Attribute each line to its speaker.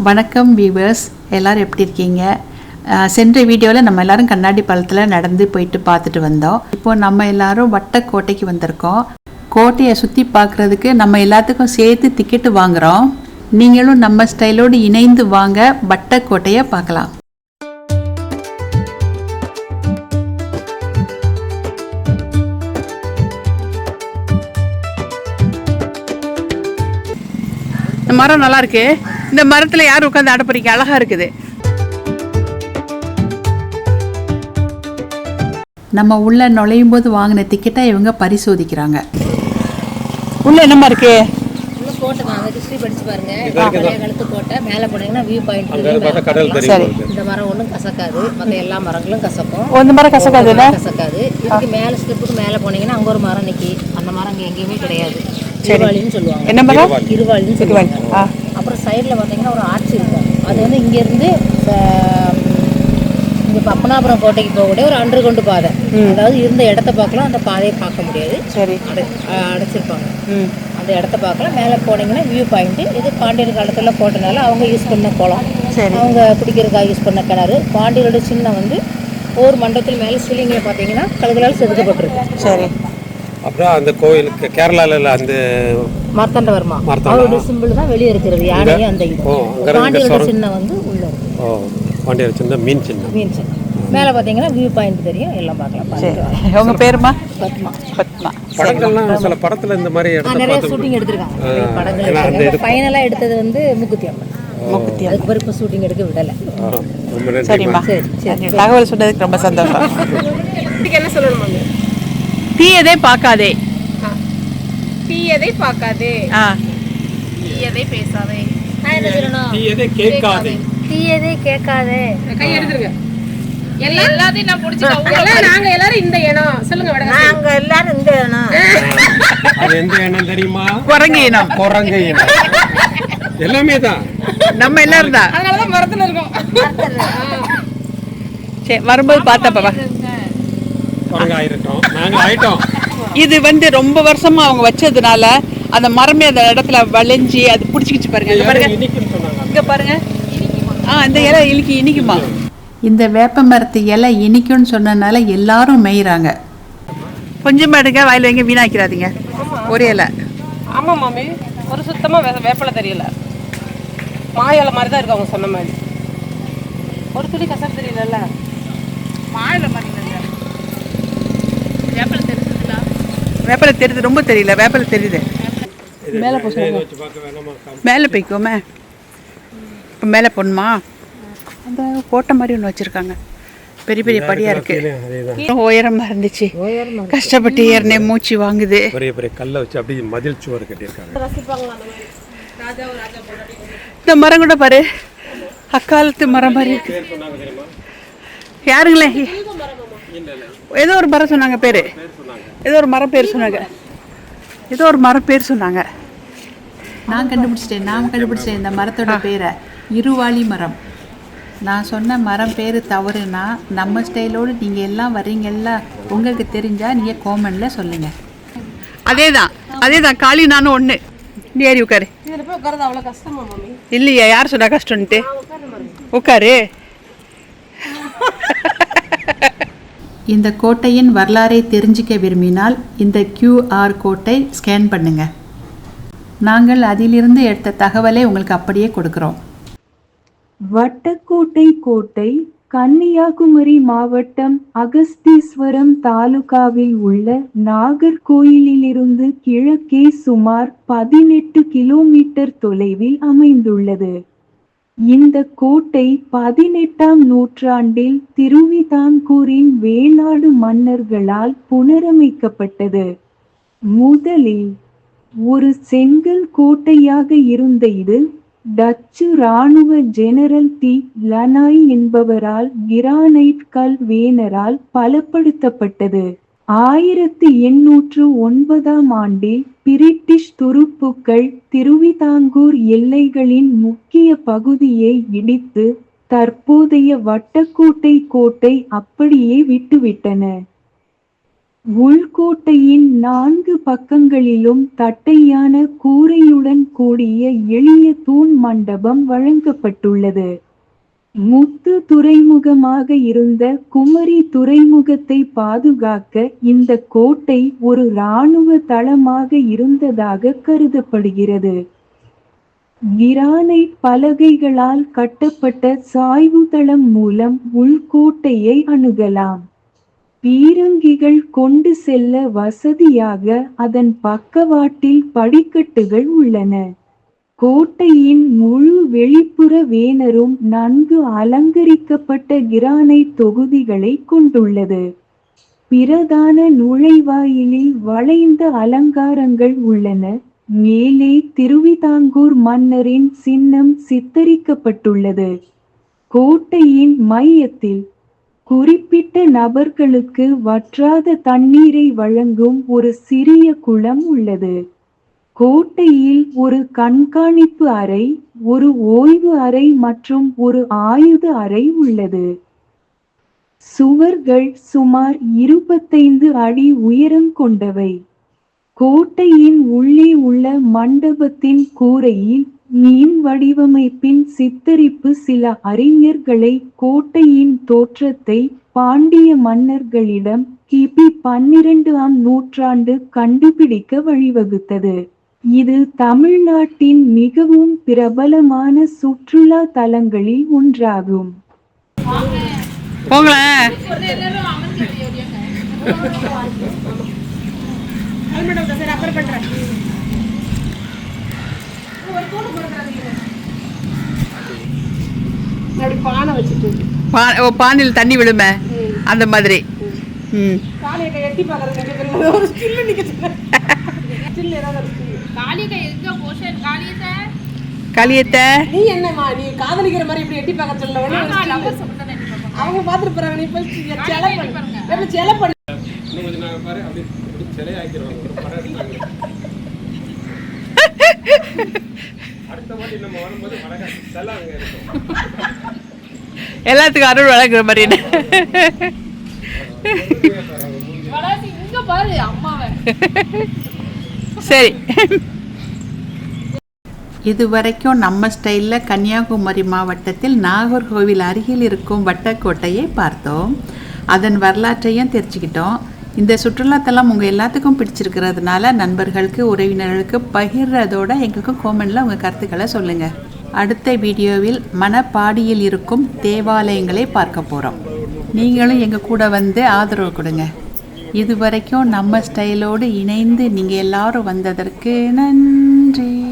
Speaker 1: வணக்கம் வியூவர்ஸ் எல்லோரும் எப்படி இருக்கீங்க? சென்ற வீடியோவில் நம்ம எல்லாரும் கண்ணாடி பழத்தில் நடந்து போயிட்டு பார்த்துட்டு வந்தோம். இப்போ நம்ம எல்லாரும் வட்டக்கோட்டைக்கு வந்திருக்கோம். கோட்டையை சுற்றி பார்க்குறதுக்கு நம்ம எல்லாத்துக்கும் சேர்த்து டிக்கெட்டு வாங்குகிறோம் நீங்களும் நம்ம ஸ்டைலோடு இணைந்து வாங்க வட்டக்கோட்டையை பார்க்கலாம். இந்த மரம் நல்லா இருக்கு? இந்த மரத்தில் யார் உட்காந்து ஆட போறீங்க? அழகா இருக்குது. நம்ம உள்ள நுழையும் போது வாங்கின டிக்கெட்டை இவங்க பரிசோதிக்கிறாங்க. உள்ள என்னமா இருக்கு?
Speaker 2: உள்ள கோட்டை தான் ஹிஸ்ட்ரி படிச்சு பாருங்க. பழைய காலத்து கோட்டை மேலே போனீங்கன்னா வியூ பாயிண்ட்
Speaker 3: பார்த்தா கடல்
Speaker 1: சரி.
Speaker 3: தெரியும்
Speaker 2: இந்த மரம் ஒன்றும் கசக்காது. மற்ற எல்லா மரங்களும் கசக்கும்.
Speaker 1: இந்த மரம் கசக்காதுல்ல
Speaker 2: கசக்காது. இதுக்கு மேலே ஸ்டெப்புக்கு மேலே போனீங்கன்னா அங்கே ஒரு மரம் நிக்கி. அந்த மரம் அங்கே எங்கேயுமே கிடையாது. இருவாளின்னு சொல்லுவாங்க.
Speaker 1: என்ன மரம்?
Speaker 2: சொல்லுவாங்க. அப்புறம் சைடில் பார்த்தீங்கன்னா ஒரு ஆட்சி இருக்கும். அது வந்து இங்கேருந்து இங்கே பப்பனாபுரம் கோட்டைக்கு போகக்கூடிய ஒரு அண்டர் கொண்டு பாதை அதாவது இருந்த இடத்த பார்க்கலாம் அந்த பாதையை பார்க்க முடியாது.
Speaker 1: சரி.
Speaker 2: அடைச்சிருப்பாங்க. அந்த இடத்த பார்க்கலாம். மேலே போனீங்கன்னா வியூ பாயிண்ட்டு இது பாண்டியர் காலத்தில் போட்டனால அவங்க யூஸ் பண்ண குளம். அவங்க குடிக்கிறதுக்காக யூஸ் பண்ண கிணறு. பாண்டியரோட சின்னம் வந்து ஒவ்வொரு மண்டபத்தில் மேலே சிலிங்கில் பார்த்தீங்கன்னா கழுகளால் செதுக்கப்பட்டிருக்கு.
Speaker 1: சரி.
Speaker 3: அப்புறம் அந்த கோயிலுக்கு கேரளாவில் அந்த
Speaker 2: மார்த்தாண்டவர்மா. அவருடைய சிம்பிள் தான் வெளியே இருக்கிறது யானையும் அந்த இது.
Speaker 3: ஓ
Speaker 2: பாண்டியரோட சின்னம் வந்து உள்ள
Speaker 3: ஓ பாண்டியர் சின்ன மீன் சின்னம்.
Speaker 2: மீன் சின்னம். மேலே பார்த்தீங்கன்னா வியூ பாயிண்ட் தெரியும் எல்லாம் பார்க்கலாம். பார்த்துட்டு
Speaker 1: உங்க பேருமா?
Speaker 2: பத்மா.
Speaker 1: பத்மா.
Speaker 3: படங்கள்லாம் சில படத்தில் இந்த மாதிரி
Speaker 2: நிறைய ஷூட்டிங் எடுத்திருக்காங்க. படங்கள் ஃபைனலாக எடுத்தது வந்து முக்குத்தி அம்மன்.
Speaker 1: முக்குத்தி
Speaker 2: அதுக்கு பிறகு ஷூட்டிங் எடுக்க விடலை.
Speaker 3: ஆ, ரொம்ப நன்றி
Speaker 1: சரிம்மா.
Speaker 2: சரி.
Speaker 1: தகவல் சொன்னதுக்கு ரொம்ப சந்தோஷம்.
Speaker 4: என்ன சொல்லணும்
Speaker 1: தீயதே பார்க்காதே.
Speaker 4: தீயதை பார்க்காதே. தீயதை பேசாதே.
Speaker 3: எதை கேட்காதே.
Speaker 2: தீயதே கேட்காதே.
Speaker 4: கை எடுத்துருங்க. எல்லாம் எல்லாத்தையும் நான் பிடிச்சிட்டேன் நாங்க எல்லாரும் இந்த இனம். சொல்லுங்க வடக
Speaker 2: நாங்க எல்லாரும் இந்த இடம்
Speaker 3: அது எந்த எண்ணம் தெரியுமா?
Speaker 1: குரங்கு இனம்.
Speaker 3: குரங்கு எல்லாமே தான்.
Speaker 1: நம்ம எல்லாரும் தான்.
Speaker 4: அதனாலதான் மரத்துல இருக்கோம்.
Speaker 1: சரி வரும்போது
Speaker 3: ஆயிட்டோம்
Speaker 1: இது வந்து ரொம்ப வருஷமா அவங்க வச்சதுனால அந்த மரமே அந்த இடத்துல வளைஞ்சி அது பிடிச்சிக்கிச்சு பாருங்க. இங்க பாருங்க. இங்க பாருங்க. ஆ இந்த இலை இனிக்கு இனிக்குமா? இந்த வேப்ப மரத்து இலை இனிக்கும்னு சொன்னனால எல்லாரும் மேயிறாங்க. கொஞ்சமா எடுங்க வாயில் வைங்க வீணாக்கிறாதீங்க. ஒரே இலை.
Speaker 4: ஆமா மாமி. ஒரு சுத்தமா வே- வேப்பிலை தெரியல. மாயலை மாதிரி தான் இருக்கு அவங்க சொன்ன மாதிரி. ஒரு துளி கசப்பு தெரியலல்ல? மாயலை மாதிரி வேப்பிலை தெரிஞ்சதுல
Speaker 1: வேப்பிலை தெரியுது ரொம்ப தெரியல வேப்பிலை தெரியுது. மேலே மேலே போய்க்கோமே. இப்போ மேலே போகணுமா அந்த கோட்டை மாதிரி ஒன்று வச்சுருக்காங்க. பெரிய பெரிய படியாக இருக்கு. உயரமாக இருந்துச்சு. கஷ்டப்பட்டு ஏறினேன் மூச்சு வாங்குது.
Speaker 3: பெரிய பெரிய கல்லை வச்சு அப்படியே மதில் சுவர் கட்டியிருக்காங்க.
Speaker 1: இந்த மரம் கூட பாரு. அக்காலத்து மரம் மாதிரி இருக்கு. யாருங்களே? ஏதோ ஒரு மரம் சொன்னாங்க பேரு. ஏதோ ஒரு மரம் பேர் சொன்னாங்க. ஏதோ ஒரு மரம் பேர் சொன்னாங்க. நான் கண்டுபிடிச்சிட்டேன் நான் கண்டுபிடிச்சிட்டேன் இந்த மரத்தோட பேரை. இருவாளி மரம். நான் சொன்ன மரம் பேர் தவறுனா நம்ம ஸ்டைலோடு நீங்கள் எல்லாம் வர்றீங்கல்ல உங்களுக்கு தெரிஞ்சால் நீங்கள் கோமனில் சொல்லுங்கள் அதே தான் அதே தான் காளி நானும் ஒன்று நீ ஏறி உட்காரு. இல்லையா யார் சொன்னா கஷ்டம்ன்ட்டு? உட்காரு. இந்த கோட்டையின் வரலாறை தெரிஞ்சுக்க விரும்பினால் இந்த கியூஆர் கோட்டை ஸ்கேன் பண்ணுங்க. நாங்கள் அதிலிருந்து எடுத்த தகவலை உங்களுக்கு அப்படியே கொடுக்குறோம்.
Speaker 5: வட்டக்கோட்டை கோட்டை கன்னியாகுமரி மாவட்டம் அகஸ்தீஸ்வரம் தாலுகாவில் உள்ள நாகர்கோயிலிலிருந்து கிழக்கே சுமார் பதினெட்டு கிலோமீட்டர் தொலைவில் அமைந்துள்ளது. இந்த கோட்டை பதினெட்டாம் நூற்றாண்டில் திருவிதாங்கூரின் வேளாடு மன்னர்களால் புனரமைக்கப்பட்டது. முதலில் ஒரு செங்கல் கோட்டையாக இருந்த இது டச்சு இராணுவ ஜெனரல் டி. லனாய் என்பவரால் கிரானைட் கல் வேனரால் பலப்படுத்தப்பட்டது. ஆயிரத்தி எண்ணூற்று ஒன்பதாம் ஆண்டில் பிரிட்டிஷ் துருப்புக்கள் திருவிதாங்கூர் எல்லைகளின் முக்கிய பகுதியை இடித்து தற்போதைய வட்டக்கோட்டை கோட்டை அப்படியே விட்டுவிட்டன. உள்கோட்டையின் நான்கு பக்கங்களிலும் தட்டையான கூரையுடன் கூடிய எளிய தூண் மண்டபம் வழங்கப்பட்டுள்ளது. முத்து துறைமுகமாக இருந்த குமரி துறைமுகத்தை பாதுகாக்க இந்த கோட்டை ஒரு இராணுவ தளமாக இருந்ததாக கருதப்படுகிறது. கிரானைட் பலகைகளால் கட்டப்பட்ட சாய்வு தளம் மூலம் உள்கோட்டையை அணுகலாம். பீரங்கிகள் கொண்டு செல்ல வசதியாக அதன் பக்கவாட்டில் படிக்கட்டுகள் உள்ளன. கோட்டையின் முழு வெளி வெளிப்புற வேனரும் நன்கு அலங்கரிக்கப்பட்ட கிரானை தொகுதிகளை கொண்டுள்ளது. பிரதான நுழைவாயிலில் வளைந்த அலங்காரங்கள் உள்ளன. மேலே திருவிதாங்கூர் மன்னரின் சின்னம் சித்தரிக்கப்பட்டுள்ளது. கோட்டையின் மையத்தில் குறிப்பிட்ட நபர்களுக்கு வற்றாத தண்ணீரை வழங்கும் ஒரு சிறிய குளம் உள்ளது. கோட்டையில் ஒரு கண்காணிப்பு அறை ஒரு ஓய்வு அறை மற்றும் ஒரு ஆயுத அறை உள்ளது. சுவர்கள் சுமார் இருபத்தைந்து அடி உயரம் கொண்டவை. கோட்டையின் உள்ளே உள்ள மண்டபத்தின் கூரையில் மீன் வடிவமைப்பின் சித்தரிப்பு சில அறிஞர்களை கோட்டையின் தோற்றத்தை பாண்டிய மன்னர்களிடம் கிபி பன்னிரண்டு ஆம் நூற்றாண்டு கண்டுபிடிக்க வழிவகுத்தது. இது தமிழ்நாட்டின் மிகவும் பிரபலமான சுற்றுலா தலங்களில் ஒன்றாகும்.
Speaker 1: பானையில் தண்ணி விழுமே அந்த மாதிரி. ம். களியத்தை?
Speaker 4: நீ என்னம்மா நீ காதலிக்கிற மாதிரி இப்படி எட்டி பார்க்க சொல்ல. அவங்க பார்த்துட்டு போறாங்க. நீ போய் செல பண்ணு. எப்படி செல பண்ணு.
Speaker 3: பாரு
Speaker 1: எல்லாத்துக்கும் அருள் வழங்குற மாதிரி என்ன? சரி. இதுவரைக்கும் நம்ம ஸ்டைலில் கன்னியாகுமரி மாவட்டத்தில் நாகர்கோவில் அருகில் இருக்கும் வட்டக்கோட்டையை பார்த்தோம். அதன் வரலாற்றையும் தெரிஞ்சுக்கிட்டோம். இந்த சுற்றுலாத்தலம் உங்கள் எல்லாத்துக்கும் பிடிச்சிருக்கிறதுனால நண்பர்களுக்கு உறவினர்களுக்கு பகிர்றதோட எங்களுக்கும் கோமெண்டில் உங்கள் கருத்துக்களை சொல்லுங்கள் அடுத்த வீடியோவில் மணப்பாடியில் இருக்கும் தேவாலயங்களை பார்க்க போகிறோம் நீங்களும் எங்கள் கூட வந்து ஆதரவு கொடுங்க. இது வரைக்கும் நம்ம ஸ்டைலோடு இணைந்து நீங்கள் எல்லாரும் வந்ததற்கு நன்றி.